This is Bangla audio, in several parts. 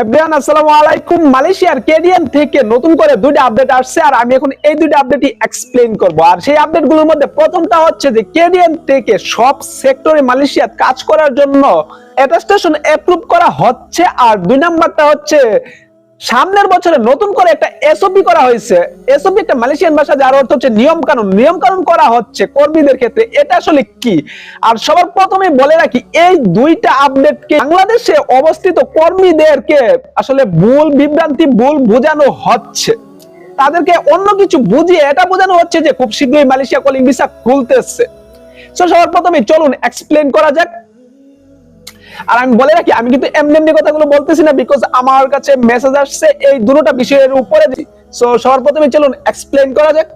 এভরিওয়ান আসসালামু আলাইকুম। মালয়েশিয়ার কেডিএন থেকে নতুন করে দুইটা আপডেট আসছে, আর আমি এখন এই দুইটা আপডেটই এক্সপ্লেইন করব। আর সেই আপডেটগুলোর মধ্যে প্রথমটা হচ্ছে যে কেডিএন থেকে সব সেক্টরে মালয়েশিয়া কাজ করার জন্য অ্যাটাস্টেশন অ্যাপ্রুভ করা হচ্ছে, আর দুই নাম্বারটা হচ্ছে সামনের বছরে নতুন করে একটা এসওপি করা হয়েছে। এসওপি একটা মালয়েশিয়ান ভাষা, যার অর্থ হচ্ছে নিয়ম কানুন নিয়ম কানুন করা হচ্ছে কর্মীদের ক্ষেত্রে। এটা আসলে কি? আর সবার প্রথমে বলে রাখি, এই দুইটা আপডেটকে বাংলাদেশে অবস্থিত কর্মীদেরকে আসলে ভুল বিভ্রান্তি, ভুল বোঝানো হচ্ছে। তাদেরকে অন্য কিছু বুঝিয়ে এটা বোঝানো হচ্ছে যে খুব শীঘ্রই মালয়েশিয়া কলিং ভিসা খুলতেছে। সবার প্রথমে চলুন এক্সপ্লেন করা যাক। আর আমি বলে রাখি, আমি কিন্তু এমনি এমনি কথাগুলো বলতেছি না বিকজ আমার কাছে মেসেজ আসছে এই দুটোটা বিষয়ের উপরে সো সবার প্রথমে চলুন এক্সপ্লেন করা যাক।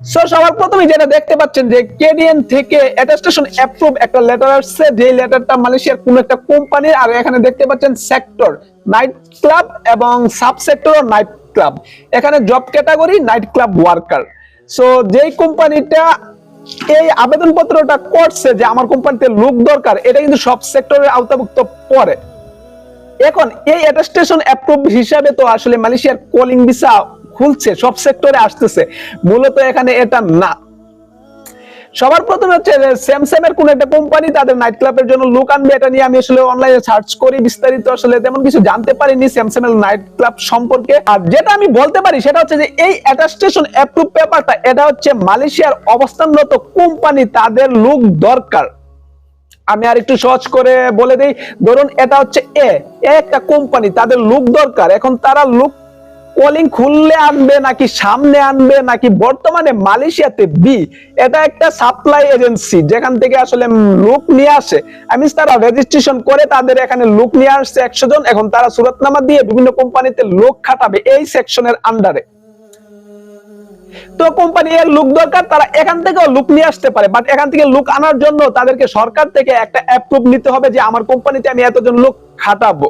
সো সবার প্রথমে যেটা দেখতে পাচ্ছেন যে কেডিএন থেকে অ্যাটাস্টেশন অ্যাপ্রুভ একটা লেটার আসছে। যে লেটারটা মালয়েশিয়ার কোন একটা কোম্পানির আর এখানে দেখতে পাচ্ছেন সেক্টর নাইট ক্লাব এবং সাব সেক্টর নাইট ক্লাব এখানে job category night club worker so যেই কোম্পানিটা এই আবেদনপত্রটা করছে যে আমার কোম্পানিতে লোক দরকার, এটা কিন্তু সব সেক্টরের আওতাভুক্ত পড়ে এখন এই অ্যাটাস্টেশন অ্যাপ্রুভ হিসাবে তো আসলে মালয়েশিয়ার কলিং ভিসা খুলছে, সব সেক্টরে আসতেছে। মূলত এখানে এটা না। সবার প্রথমে হচ্ছে স্যামসাং এর কোন একটা কোম্পানি তাদের নাইট ক্লাবের জন্য লোক আনবে, এটা নিয়ে আমি আসলে অনলাইনে সার্চ করি বিস্তারিত। আসলে তেমন কিছু জানতে পারিনি স্যামসাং এর নাইট ক্লাব সম্পর্কে। আর যেটা আমি বলতে পারি, সেটা হচ্ছে যে এই অ্যাটাস্টেশন অ্যাপ্রুভ পেপারটা এটা হচ্ছে মালয়েশিয়ার অবস্থানরত কোম্পানি তাদের লুক দরকার। আমি আর একটু সহজ করে বলে দেই। ধরুন, এটা হচ্ছে এ এ একটা কোম্পানি তাদের লুক দরকার। এখন তারা লুক কলিং খুললে আনবে, নাকি সামনে আনবে, নাকি বর্তমানে মালয়েশিয়াতে বি এটা একটা সাপ্লাই এজেন্সি যেখান থেকে আসলে লুক নিয়ে আসে। আমি তারা রেজিস্ট্রেশন করে, তাদের এখানে লুক নিয়ে আসছে একশো জন, এখন তারা সুরতনামা দিয়ে বিভিন্ন কোম্পানিতে লোক খাটাবে এই সেকশনের আন্ডারে তো কোম্পানি এর লুক দরকার, তারা এখান থেকেও লুক নিয়ে আসতে পারে বাট এখান থেকে লুক আনার জন্য তাদেরকে সরকার থেকে একটা অ্যাপ্রুভ নিতে হবে যে, আমার কোম্পানিতে আমি এতজন লোক খাটাবো।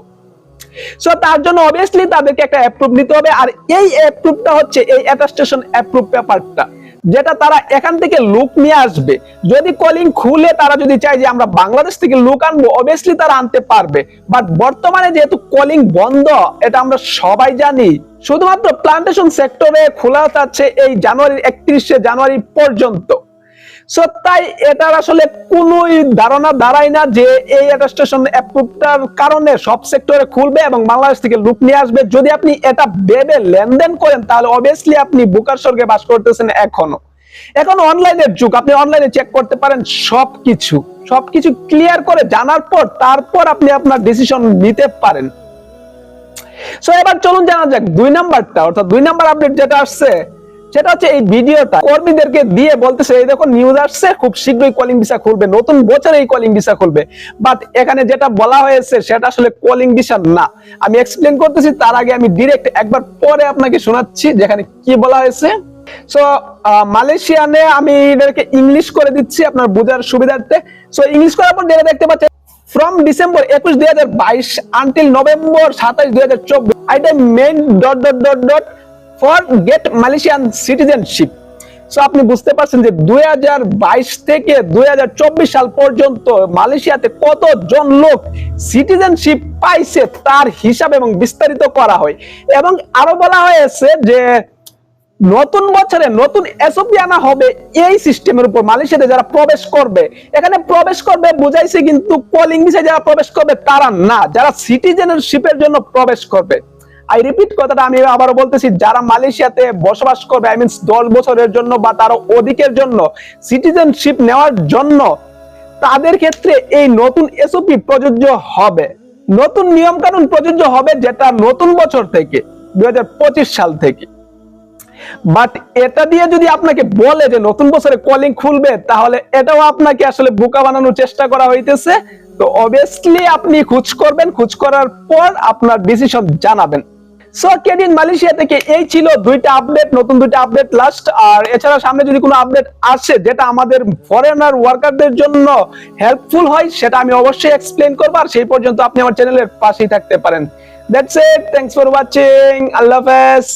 সো তার জন্য অবভিয়াসলি তাদেরকে একটা অ্যাপ্রুভ নিতে হবে। আর এই অ্যাপ্রুভটা হচ্ছে এই অ্যাটাস্টেশন অ্যাপ্রুভ পেপারটা যেটা তারা এখান থেকে লুক নিয়ে আসবে। যদি কলিং খুলে, তারা যদি চায় যে আমরা বাংলাদেশ থেকে লুক আনব অবভিয়াসলি তারা আনতে পারবে। বাট বর্তমানে যেহেতু কলিং বন্ধ, এটা আমরা সবাই জানি, শুধুমাত্র প্লান্টেশন সেক্টরে খোলা যাচ্ছে এই জানুয়ারির একত্রিশে জানুয়ারি পর্যন্ত। সো তাই এটার আসলে কোনোই ধারণা দাঁড়ায় না যে এই অ্যাটাস্টেশন অ্যাপ্রুভটার কারণে সব সেক্টরে খুলবে এবং বাংলাদেশ থেকে লুক নিয়ে আসবে। যদি আপনি এটা ভেবে লেনদেন করেন, তাহলে অবভিয়াসলি আপনি বুকার স্বর্গে বাস করতেছেন এখনও। এখন অনলাইনের যুগ, আপনি অনলাইনে চেক করতে পারেন সবকিছু। সবকিছু ক্লিয়ার করে জানার পর, তারপর আপনি আপনার ডিসিশন নিতে পারেন। সো এবার চলুন জানা যাক, দুই নাম্বারটা অর্থাৎ দুই নাম্বার আপডেট যেটা আসছে সেটা হচ্ছে এই ভিডিওটা কর্মীদেরকে দিয়ে বলতেছে, এই দেখো নিউজ আসছে, খুব শীঘ্রই কলিং ভিসা খুলবে, নতুন বছরে এই কলিং ভিসা খুলবে। বাট এখানে যেটা বলা হয়েছে, সেটা আসলে কলিং ভিসা না। আমি এক্সপ্লেন করতেছি, তার আগে আমি ডিরেক্ট একবার পরে আপনাকে শোনাচ্ছি, যেখানে কি বলা হয়েছে। সো মালয়েশিয়ানে আমি এদেরকে ইংলিশ করে দিচ্ছি আপনার বোঝার সুবিধার্থে। সো ইংলিশ করার পর যেটা দেখতে পাচ্ছেন ফ্রম ডিসেম্বর একুশ দুই হাজার বাইশ আনটিল নভেম্বর সাতাইশ দুই হাজার চব্বিশ আইটা main dot dot dot dot for get Malaysian citizenship. So আপনি বুঝতে পারছেন যে দুই থেকে দুই সাল পর্যন্ত মালয়েশিয়াতে কতজন লোক সিটিজেনশিপ পাইছে তার হিসাব এবং বিস্তারিত করা হয়। এবং আরও বলা হয়েছে যে নতুন বছরে নতুন এসওপি আনা হবে এই সিস্টেমের উপর মালয়েশিয়াতে যারা প্রবেশ করবে। এখানে প্রবেশ করবে বুঝাইছে কিন্তু কলিং ভিসায় যারা প্রবেশ করবে তারা না, যারা সিটিজেনশিপের জন্য প্রবেশ করবে। আই রিপিট কথাটা আমি আবারও বলতেছি, যারা মালয়েশিয়াতে বসবাস করবে আই মিনস দশ বছরের জন্য বা তারও অধিকের জন্য সিটিজেনশিপ নেওয়ার জন্য, তাদের ক্ষেত্রে এই নতুন এসওপি প্রযোজ্য হবে। নতুন নিয়ম কানুন প্রযোজ্য হবে যেটা নতুন বছর থেকে, দুই সাল থেকে। বাট এটা দিয়ে যদি আপনাকে বলে যে নতুন বছরে কলিং খুলবে, তাহলে এটাও আপনাকে আসলে বোকা বানানোর চেষ্টা করা হইতেছে। তো অবভিয়াসলি আপনি খুঁজ করবেন, খুঁজ করার পর আপনার ডিসিশন জানাবেন। সো কেডিন মালয়েশিয়া থেকে এই ছিল দুইটা আপডেট, নতুন দুইটা আপডেট লাস্ট আর এছাড়া সামনে যদি কোনো আপডেট আসে যেটা আমাদের ফরেনার ওয়ার্কারদের জন্য হেল্পফুল হয়, সেটা আমি অবশ্যই এক্সপ্লেন করব। আর সেই পর্যন্ত আপনি আমার চ্যানেলের পাশেই থাকতে পারেন। That's it thanks for watching আল্লাহ হাফেজ।